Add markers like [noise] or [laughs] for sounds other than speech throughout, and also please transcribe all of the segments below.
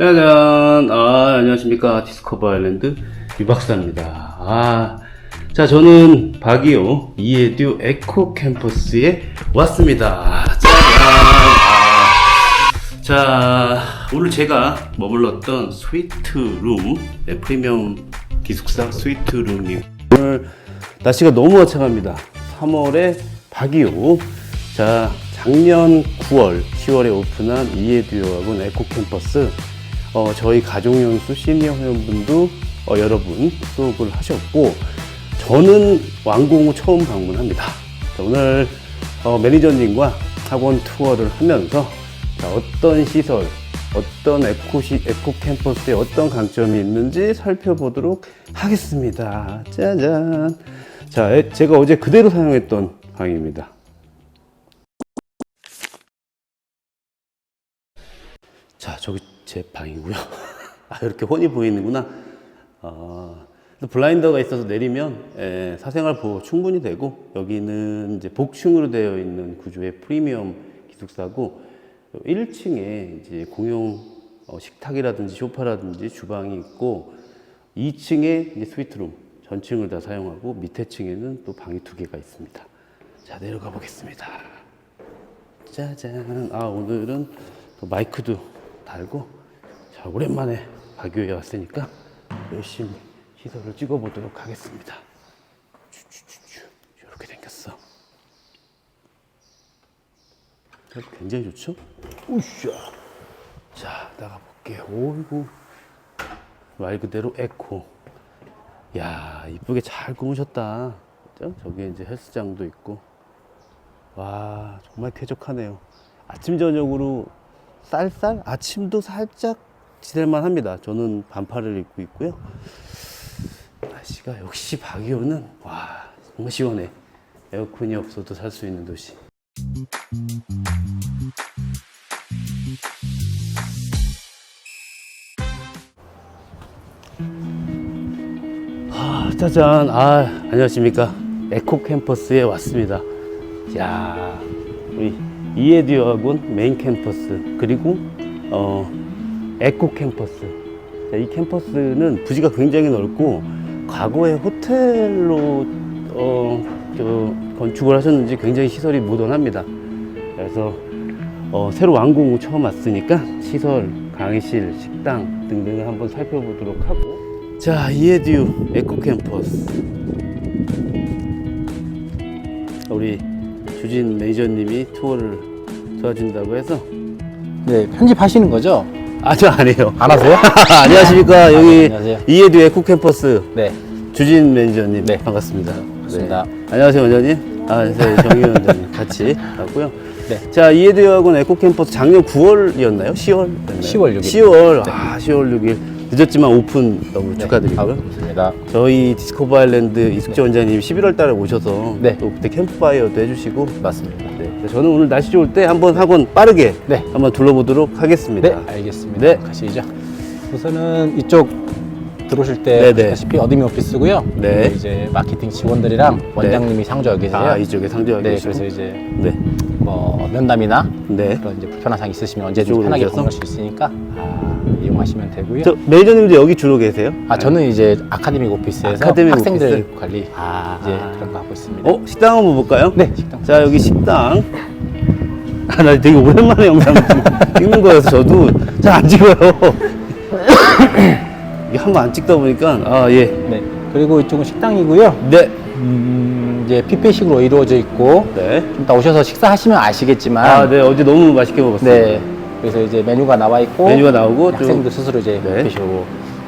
짜잔. 아, 안녕하십니까. 디스커버 아일랜드 유박사입니다. 아, 자, 저는 바기오 이에듀 에코 캠퍼스에 왔습니다. 짜잔. 아, 자, 오늘 제가 머물렀던 스위트룸, 네, 프리미엄 기숙사 스위트룸이 오늘 날씨가 너무 화창합니다. 3월에 바기오. 자, 작년 9월, 10월에 오픈한 이에듀어학원 에코 캠퍼스. 어, 저희 가족연수 시니어 회원분도 어, 여러분 수업을 하셨고, 저는 완공 후 처음 방문합니다. 자, 오늘 어, 매니저님과 학원 투어를 하면서 자, 어떤 시설, 어떤 에코시, 에코 캠퍼스에 어떤 강점이 있는지 살펴보도록 하겠습니다. 짜잔. 자, 에- 제가 어제 그대로 사용했던 방입니다. 자, 저기 제 방이고요. [laughs] 아, 이렇게 훤히 보이는구나. 아, 블라인더가 있어서 내리면 예, 사생활 보호 충분히 되고 여기는 이제 복층으로 되어 있는 구조의 프리미엄 기숙사고 1층에 이제 공용 어, 식탁이라든지 소파라든지 주방이 있고 2층에 이제 스위트룸 전층을 다 사용하고 밑에 층에는 또 방이 두 개가 있습니다. 자 내려가 보겠습니다. 짜잔. 아, 오늘은 또 마이크도 달고, 자, 오랜만에 바교에 왔으니까 열심히 시설을 찍어보도록 하겠습니다. 이렇게 생겼어. 굉장히 좋죠? 우샤. 자, 나가 볼게요. 오이고. 말 그대로 에코. 야, 이쁘게 잘 꾸미셨다. 그죠? 저기 이제 헬스장도 있고. 와 정말 쾌적하네요 아침 저녁으로 쌀쌀? 아침도 살짝 지낼만 합니다. 저는 반팔을 입고 있고요. 날씨가 역시 바기오는 와 정말 시원해. 에어컨이 없어도 살 수 있는 도시. 아, 짜잔. 아 안녕하십니까. 에코 캠퍼스에 왔습니다. 야, 우리 이에듀 학원 메인 캠퍼스 그리고 어 에코 캠퍼스. 자, 이 캠퍼스는 부지가 굉장히 넓고 과거에 호텔로 어저 건축을 하셨는지 굉장히 시설이 모던합니다. 그래서 어, 새로 완공 후 처음 왔으니까 시설, 강의실, 식당 등등을 한번 살펴보도록 하고 자 이에듀 에코 캠퍼스 우리 주진 매니저님이 투어를 도와준다고 해서 네, 편집하시는 거죠? 아 저 아니에요 안 하세요? [laughs] 안녕하십니까 여기 안녕하세요. 이에듀 에코 캠퍼스 네. 주진 매니저님 네. 반갑습니다 반갑습니다. 네. 안녕하세요 원장님 아 네, [laughs] 정희 원장님 같이 왔고요 네. 자 이에듀 학원 에코 캠퍼스 작년 9월이었나요 10월 10월 6일. 10월 아 10월 6일 늦었지만 오픈 너무 축하드리고요 반갑습니다. 저희 디스커버 아일랜드 이숙재 원장님 11월 달에 오셔서 네. 또 그때 캠프파이어도 해주시고 맞습니다. 네, 저는 오늘 날씨 좋을 때 한번 학원 빠르게 네. 한번 둘러보도록 하겠습니다. 네, 알겠습니다. 네. 가시죠. 우선은 이쪽 들어오실 때 네네. 보시다시피 어드민 오피스고요. 네. 이제 마케팅 직원들이랑 원장님이 상주하고 계세요. 아 이쪽에 상주하고 네, 계시고. 그래서 이제 네, 뭐 면담이나 네. 그런 이제 불편한 사항 있으시면 언제든지 이쪽으로 편하게 오셔서? 방문할 수 있으니까 아, 이용하시면 되고요. 저 매니저님도 여기 주로 계세요? 아 저는 이제 아카데믹 오피스에서 아카데믹 학생들 오피스? 관리 아. 이제 그런 거 하고 있습니다. 어 식당 한번 볼까요? 네, 식당. 자 여기 식당. 아, 나 되게 오랜만에 영상 찍- 찍는 거여서 저도 잘 안 찍어요. 이게 한 번 안 찍다 보니까 아 예. 네. 그리고 이쪽은 식당이고요. 네. 음, 이제 뷔페식으로 이루어져 있고 네. 좀 이따 오셔서 식사하시면 아시겠지만 아, 네. 어제 너무 맛있게 먹었어요. 네. 그래서 이제 메뉴가 나와 있고 메뉴가 나오고 또 학생들 스스로 이제 네. 뷔페식으로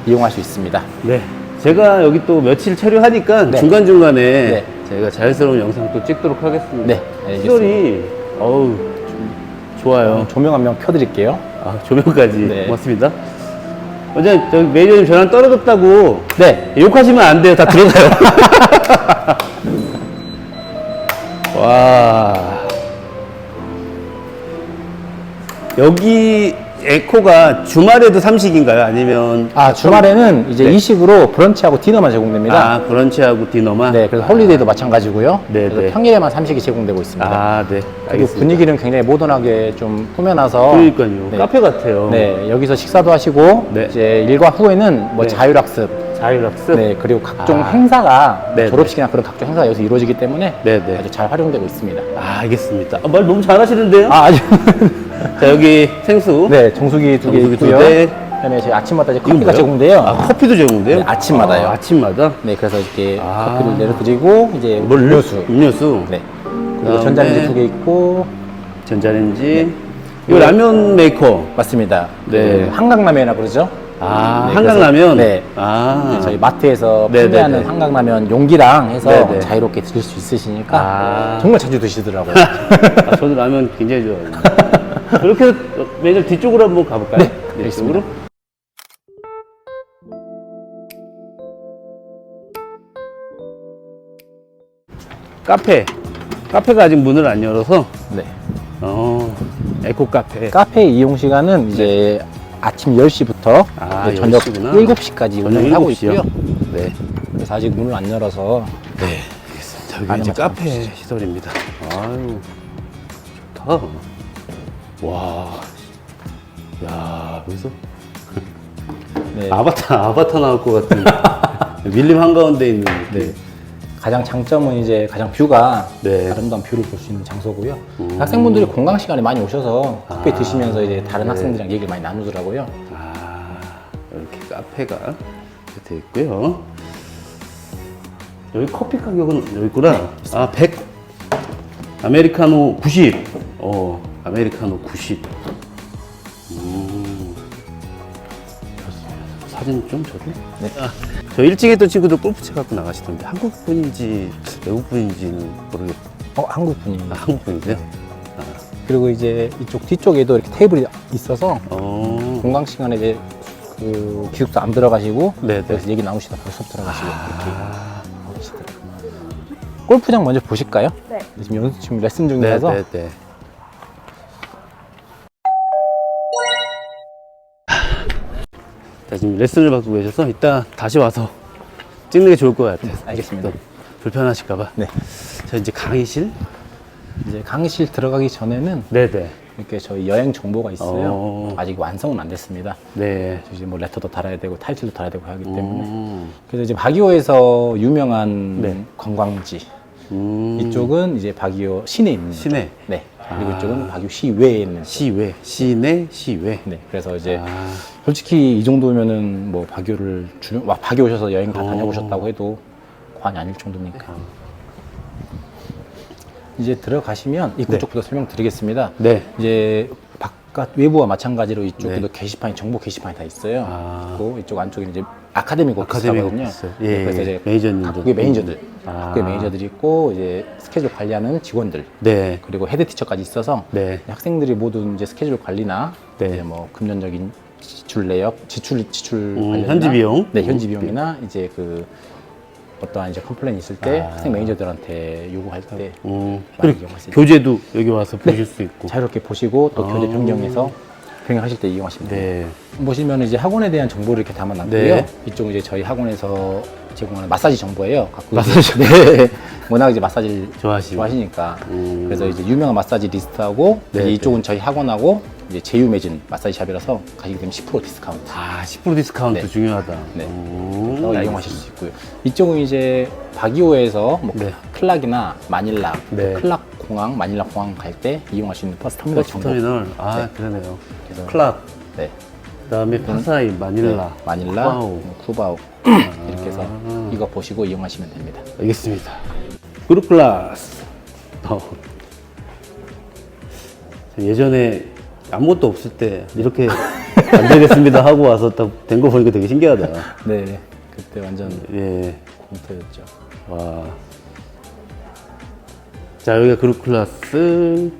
이용할 수 있습니다. 네. 제가 여기 또 며칠 체류하니까 네. 중간중간에 네. 제가 자연스러운 영상 또 찍도록 하겠습니다. 네, 알겠습니다. 시설이, 어우, 좋아요. 조명 한 명 켜드릴게요. 아, 조명까지. 네. 고맙습니다. 원장님, 저기 매니저님 전화 떨어졌다고 네. 욕하시면 안 돼요. 다 들어가요. [laughs] 와. 여기 에코가 주말에도 삼식인가요? 아니면 아 주말에는 이제 네. 이 식으로 브런치하고 디너만 제공됩니다. 아 브런치하고 디너만? 네, 그래서 홀리데이도 마찬가지고요. 네, 그래서 네. 평일에만 삼식이 제공되고 있습니다. 아, 네. 그리고 알겠습니다. 분위기는 굉장히 모던하게 좀 꾸며놔서 그러니까요. 네. 카페 같아요. 네, 여기서 식사도 하시고 네. 이제 일과 후에는 뭐 네. 자율학습 자율학습? 네, 그리고 각종 아. 행사가 네, 졸업식이나 그런 각종 행사가 여기서 이루어지기 때문에 네, 네. 아주 잘 활용되고 있습니다. 아, 알겠습니다. 아, 말 너무 잘하시는데요? 아, 아주 [laughs] 자, 여기 생수. 네, 정수기 두 개 정수기 두 있고요. 대. 그다음에 저희 아침마다 이제 커피가 뭐예요? 제공돼요. 아, 커피도 제공돼요? 네, 아침마다요. 아, 아침마다? 네, 그래서 이렇게 아. 커피를 내려드리고 이제 뭘 음료수. 음료수. 네. 그리고 그다음에 전자레인지 두 개 있고 전자레인지. 이거 라면 메이커. 맞습니다. 네. 그 한강라면이라고 그러죠. 아, 네, 한강라면? 네. 아. 네, 저희 마트에서 네, 판매하는 네, 네. 한강라면 용기랑 해서 네, 네. 자유롭게 드실 수 있으시니까 아. 정말 자주 드시더라고요. [laughs] 아, 저도 라면 굉장히 좋아해요. [laughs] 이렇게 해서 매장 뒤쪽으로 한번 가볼까요? 네, 알겠습니다. 뒤쪽으로. 카페. 카페가 아직 문을 안 열어서, 네. 어, 에코 카페. 카페 이용 시간은 이제 아침 10시부터 아, 저녁 10시구나. 7시까지 저녁 운영을 하고 7시 요? 있고요. 네. 그래서 아직 문을 안 열어서 네. 알겠습니다. 여기 안에 이제 카페 시설입니다. 아유, 좋다. 와. 야, 여기서 네. 아바타, 아바타 나올 것 같은. [laughs] 밀림 한가운데 있는. 네. 가장 장점은 이제 가장 뷰가 네. 아름다운 뷰를 볼 수 있는 장소고요. 음. 학생분들이 공강 시간에 많이 오셔서 커피 아. 드시면서 이제 다른 네. 학생들이랑 얘기를 많이 나누더라고요. 아, 이렇게 카페가 되어 있고요. 여기 커피 가격은 여기 있구나. 아, 100. 아메리카노 90. 어, 아메리카노 90. 음. 사진 좀 저도. 네. 아, 저 일찍 했던 친구들 골프채 갖고 나가시던데 한국 분인지 외국 분인지는 모르겠. 어, 한국 분입니다. 아, 한국 분이세요? 그리고 이제 이쪽 뒤쪽에도 이렇게 테이블이 있어서 어. 공강 시간에 이제 그 기숙사 안 들어가시고 네네. 여기서 얘기 나누시다 바로 수업 들어가시고 이렇게 아. 하시더라고요. 골프장 먼저 보실까요? 네. 지금 연습 지금 레슨 네, 중이라서 네, 네. 자, 지금 레슨을 받고 계셔서 이따 다시 와서 찍는 게 좋을 것 같아요. 알겠습니다. 또 불편하실까봐. 네. 자, 이제 강의실? 이제 강의실 들어가기 전에는 네네. 이렇게 저희 여행 정보가 있어요. 어. 아직 완성은 안 됐습니다. 네. 이제 뭐 레터도 달아야 되고 타이틀도 달아야 되고 하기 때문에 음. 그래서 이제 바기오에서 유명한 네. 관광지 음. 이쪽은 이제 바기오 시내에 있는 시내. 네. 그리고 아. 이쪽은 바기오 시외에 있는 시외. 시내, 시외. 네. 그래서 이제 아. 솔직히 이 정도면은 뭐 바기오를 주, 와 바기오 오셔서 여행 다 어. 다녀보셨다고 해도 과언이 아닐 정도니까. 이제 들어가시면 입구 네. 쪽부터 설명드리겠습니다. 네. 이제 바깥 외부와 마찬가지로 이쪽에도 네. 게시판이 정보 게시판이 다 있어요. 아. 그리고 이쪽 안쪽에 이제 아카데미. 오피스. 예, 그래서 예. 이제 매니저님들. 각국의 매니저들, 아. 각국의 매니저들이 있고 이제 스케줄 관리하는 직원들 네. 그리고 헤드 티처까지 있어서 네. 학생들이 모두 이제 스케줄 관리나 네. 이제 뭐 금전적인 지출 내역, 지출 지출 음, 관련이나 현지 비용. 네 현지 음, 비용이나 이제 그 어떠한 이제 컴플레인 있을 때 아. 학생 매니저들한테 요구할 때 음. 많이 그리고 이용할 수 있죠. 교재도 여기 와서 보실 수 있고. 자유롭게 보시고 또 아. 교재 변경해서 변경하실 때 이용하시면 돼요. 네. 보시면 이제 학원에 대한 정보를 이렇게 담아놨고요. 네. 이쪽은 이제 저희 학원에서 제공하는 마사지 정보예요. 갖고 마사지. 네. 워낙 이제 마사지를 좋아하시고. 좋아하시니까. 음. 그래서 이제 유명한 마사지 리스트하고 네, 이제 네. 이쪽은 저희 학원하고 이제 제휴 맺은 마사지 샵이라서 가시게 되면 10% 디스카운트. 아, 10% 디스카운트 네. 중요하다. 네. 음, 그래서 이용하실 수 있고요. 이쪽은 이제 바기오에서 뭐 네. 클락이나 마닐라, 네. 클락 공항, 마닐라 공항 갈 때 이용할 수 있는 버스 터미널 버스 정보. 터미널. 아, 네. 그러네요. 그래서 클락. 네. 그다음에 파사이, 마닐라. 네, 마닐라. 뭐 쿠바오 이렇게 해서 이거 보시고 이용하시면 됩니다. 알겠습니다. 그룹 클래스. 어. 예전에 아무것도 없을 때 이렇게 [laughs] 안 되겠습니다 하고 와서 딱 된 거 보니까 되게 신기하다. 네, 그때 완전 예. 공터였죠. 와. 자, 여기가 그룹 클래스.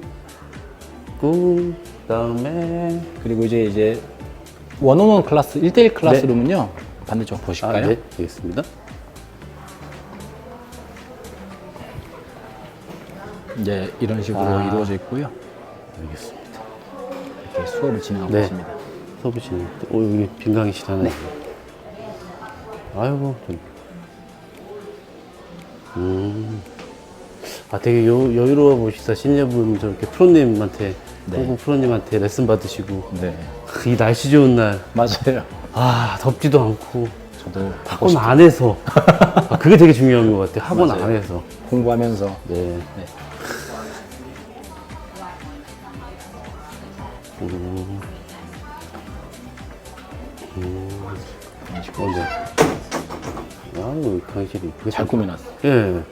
그 다음에 그리고 이제 이제 원온원 클래스, 1대1 클래스룸은요 반대쪽 아, 보실까요? 네, 알겠습니다. 이제 이런 식으로 아. 이루어져 있고요. 알겠습니다. 이렇게 수업을 진행하고 네. 있습니다. 서부시네. 오, 여기 빈강의실 하나 있네. 아이고, 좀. 음. 아, 되게 여, 여유로워 보시다. 신여분 저렇게 프로님한테, 네. 한국 프로님한테 레슨 받으시고. 네, 크, 이 날씨 좋은 날. 맞아요. 아, 덥지도 않고. 저도 학원 안에서. 아, 그게 되게 중요한 것 같아요. 학원 맞아요. 안에서. 공부하면서 네. 네. 음. 음. 맛있거든요. 아유, 간식이. 잘 꾸며놨어. 예.